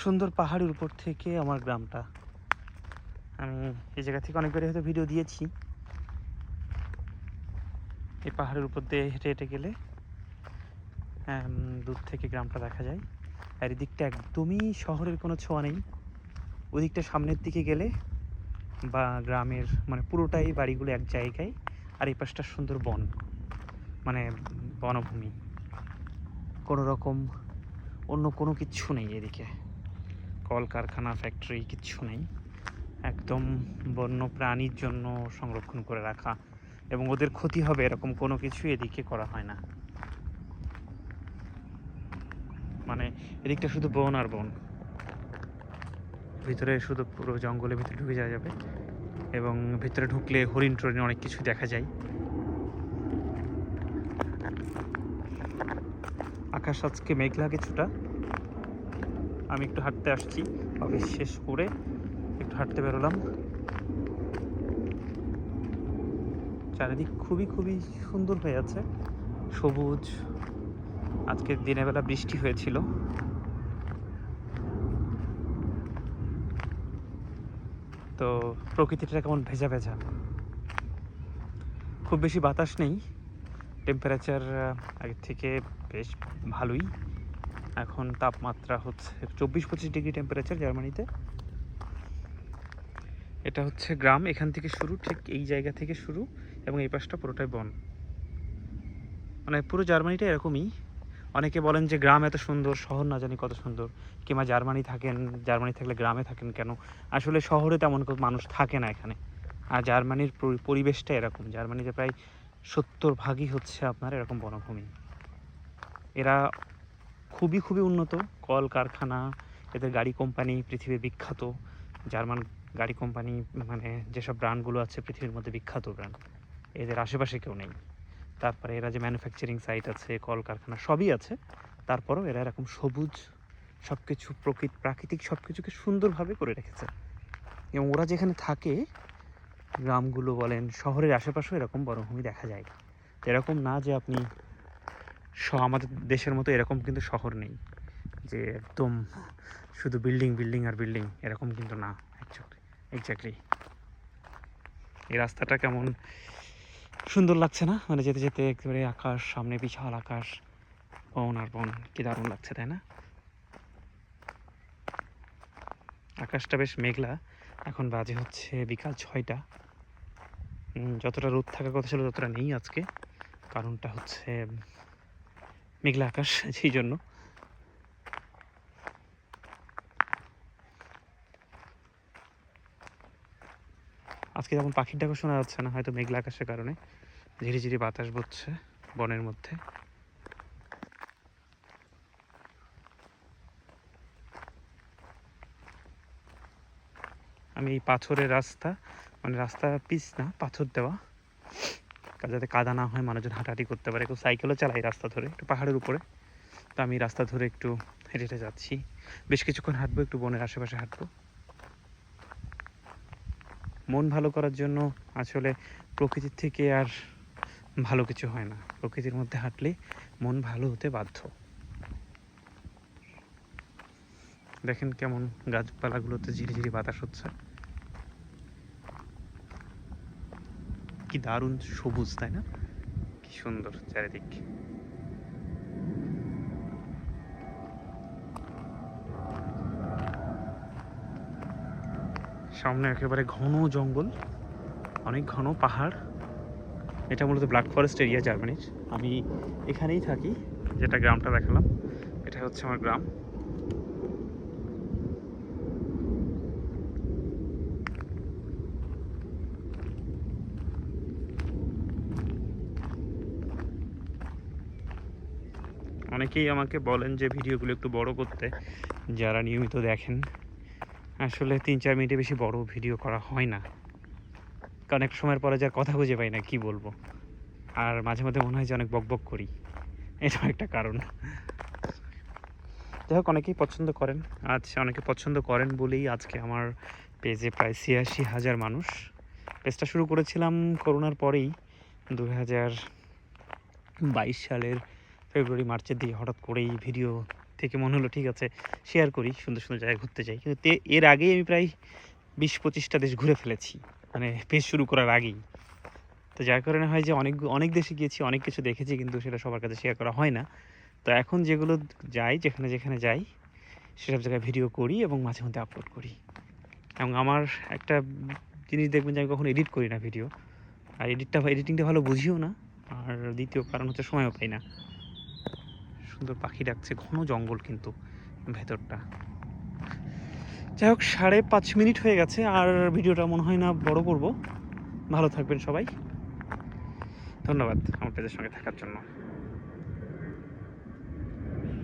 সুন্দর পাহাড়ের উপর থেকে আমার গ্রামটা। আমি এই জায়গা থেকে অনেকবারই হয়তো ভিডিও দিয়েছি। এই পাহাড়ের উপর দিয়ে হেঁটে হেঁটে গেলে দূর থেকে গ্রামটা দেখা যায়। আর এদিকটা একদমই শহরের কোনো ছোঁয়া নেই। ওদিকটা সামনের দিকে গেলে বা গ্রামের মানে পুরোটাই বাড়িগুলো এক জায়গায়। আর এই পাশটা সুন্দর বন মানে বনভূমি। কোনো রকম অন্য কোনো কিচ্ছু নেই এদিকে। কলকারখানা ফ্যাক্টরি কিচ্ছু নেই। একদম বন্য প্রাণীর জন্য সংরক্ষণ করে রাখা এবং ওদের ক্ষতি হবে এরকম কোনো কিছু এদিকে করা হয় না। মানে এদিকটা শুধু বন আর বন। ভিতরে শুধু পুরো জঙ্গলের ভিতরে ঢুকে যাওয়া যাবে এবং ভিতরে ঢুকলে হরিণ টরিণ অনেক কিছু দেখা যায়। আকাশ আজকে মেঘলা কিছুটা। আমি একটু হাঁটতে আসছি। অফিস শেষ করে একটু হাঁটতে বেরোলাম। চারিদিক খুবই খুবই সুন্দর হয়ে আছে। সবুজ। আজকে দিনের বেলা বৃষ্টি হয়েছিল। তো প্রকৃতিটা কেমন ভেজা ভেজা। খুব বেশি বাতাস নেই। টেম্পারেচার আগের থেকে বেশ ভালোই। এখন তাপমাত্রা হচ্ছে চব্বিশ পঁচিশ ডিগ্রি টেম্পারেচার জার্মানিতে। এটা হচ্ছে গ্রাম, এখান থেকে শুরু, ঠিক এই জায়গা থেকে শুরু, এবং এই পাশটা পুরোটাই বন। মানে পুরো জার্মানিটা এরকমই। অনেকে বলেন যে গ্রাম এত সুন্দর, শহর না জানি কত সুন্দর। কিংবা জার্মানি থাকেন, জার্মানি থাকলে গ্রামে থাকেন কেন? আসলে শহরে তেমন মানুষ থাকে না এখানে। আর জার্মানির পরিবেশটা এরকম। জার্মানিতে প্রায় সত্তর ভাগই হচ্ছে আপনার এরকম বনভূমি। এরা খুবই খুবই উন্নত। কল কারখানা এদের গাড়ি কোম্পানি পৃথিবীর বিখ্যাত। জার্মান গাড়ি কোম্পানি মানে যেসব ব্র্যান্ডগুলো আছে পৃথিবীর মধ্যে বিখ্যাত ব্র্যান্ড, এদের আশেপাশে কেউ নেই। তারপরে এরা যে ম্যানুফ্যাকচারিং সাইট আছে কল কারখানা সবই আছে। তারপরেও এরা এরকম সবুজ সব কিছু প্রকৃতি, প্রাকৃতিক সব কিছুকে সুন্দরভাবে করে রেখেছে। এবং ওরা যেখানে থাকে, গ্রামগুলো বলেন, শহরের আশেপাশেও এরকম বনভূমি দেখা যায়। এরকম না যে আপনি আমাদের দেশের মতো এরকম কিন্তু শহর নেই যে একদম শুধু বিল্ডিং বিল্ডিং আর বিল্ডিং এরকম কিন্তু না অ্যাকচুয়ালি এই রাস্তাটা কেমন সুন্দর লাগছে না? মানে যেতে যেতে একেবারে আকাশ, সামনে বিশাল আকাশ, বন আর বন, কি দারুণ লাগছে, তাই না? আকাশটা বেশ মেঘলা, এখন বাজে হচ্ছে বিকাল ছয়টা। যতটা রোদ থাকার কথা ছিল ততটা নেই আজকে। কারণটা হচ্ছে মেঘলা আকাশ, সেই জন্য। আজকে যেমন পাখির ডাকও শোনা যাচ্ছে না, হয়তো মেঘলা আকাশের কারণে। ঝিরিঝিরি বাতাস বচ্ছে বনের মধ্যে। আমি এই পাথরের রাস্তা মানে রাস্তা পিচ না, পাথর দেওয়া। যাতে কাদা না হয়, মানুষজন হাঁটাহাঁটি করতে পারে। কেউ সাইকেলও চালায় রাস্তা ধরে, একটু পাহাড়ের উপরে। তো আমি রাস্তা ধরে একটু হেঁটে হেঁটে যাচ্ছি। বেশ কিছুক্ষণ হাঁটবো, একটু বনের আশেপাশে হাঁটবো। মন ভালো করার জন্য আসলে প্রকৃতির থেকে আর ভালো কিছু হয় না। প্রকৃতির মধ্যে হাঁটলে মন ভালো হতে বাধ্য। দেখেন কেমন গাছপালাগুলোতে ঝিরিঝিরি বাতাস হচ্ছে। কি দারুণ সবুজ তাই না? কি সুন্দর চারিদিক। সামনে একেবারে ঘন জঙ্গল অনেক ঘন পাহাড়। এটা মূলত ব্ল্যাক ফরেস্ট এরিয়া জার্মানির আমি এখানেই থাকি যেটা গ্রামটা দেখালাম। এটা হচ্ছে আমার গ্রাম। অনেকেই আমাকে বলেন যে ভিডিওগুলো একটু বড় করতে, যারা নিয়মিত দেখেন। আসলে তিন চার মিনিটে বেশি বড় ভিডিও করা হয় না। কারণ এক সময়ের পরে যার কথা খুঁজে পাই না, কি বলব? আর মাঝে মাঝে মনে হয় যে অনেক বকবক করি। এটাও একটা কারণ। যাই হোক, অনেকেই পছন্দ করেন। আজ অনেকে পছন্দ করেন বলেই আজকে আমার পেজে প্রায় ছিয়াশি হাজার মানুষ। পেজটা শুরু করেছিলাম করোনার পরেই। দু হাজার বাইশ সালের ফেব্রুয়ারি মার্চের দিকে হঠাৎ করেই ভিডিও থেকে মনে হলো, ঠিক আছে শেয়ার করি, সুন্দর সুন্দর জায়গায় ঘুরতে যাই। কিন্তু এর আগেই আমি প্রায় বিশ পঁচিশটা দেশ ঘুরে ফেলেছি মানে পেজ শুরু করার আগেই। তো যার কারণে হয় যে অনেক অনেক দেশে গিয়েছি, অনেক কিছু দেখেছি, কিন্তু সেটা সবার কাছে শেয়ার করা হয় না। তো এখন যেগুলো যাই, যেখানে যেখানে যাই, সেসব জায়গায় ভিডিও করি এবং মাঝে মধ্যে আপলোড করি। এবং আমার একটা জিনিস দেখবেন যে আমি কখনো এডিট করি না ভিডিও আর এডিটটা এডিটিংটা ভালো বুঝিও না। আর দ্বিতীয় কারণ হচ্ছে সময়ও পাই না। সুন্দর পাখি ডাকছে, ঘন জঙ্গল কিন্তু ভেতরটা। যাই হোক সাড়ে পাঁচ মিনিট হয়ে গেছে, আর ভিডিওটা মনে হয় না বড় করব। ভালো থাকবেন সবাই। ধন্যবাদ আমাদের সঙ্গে থাকার জন্য।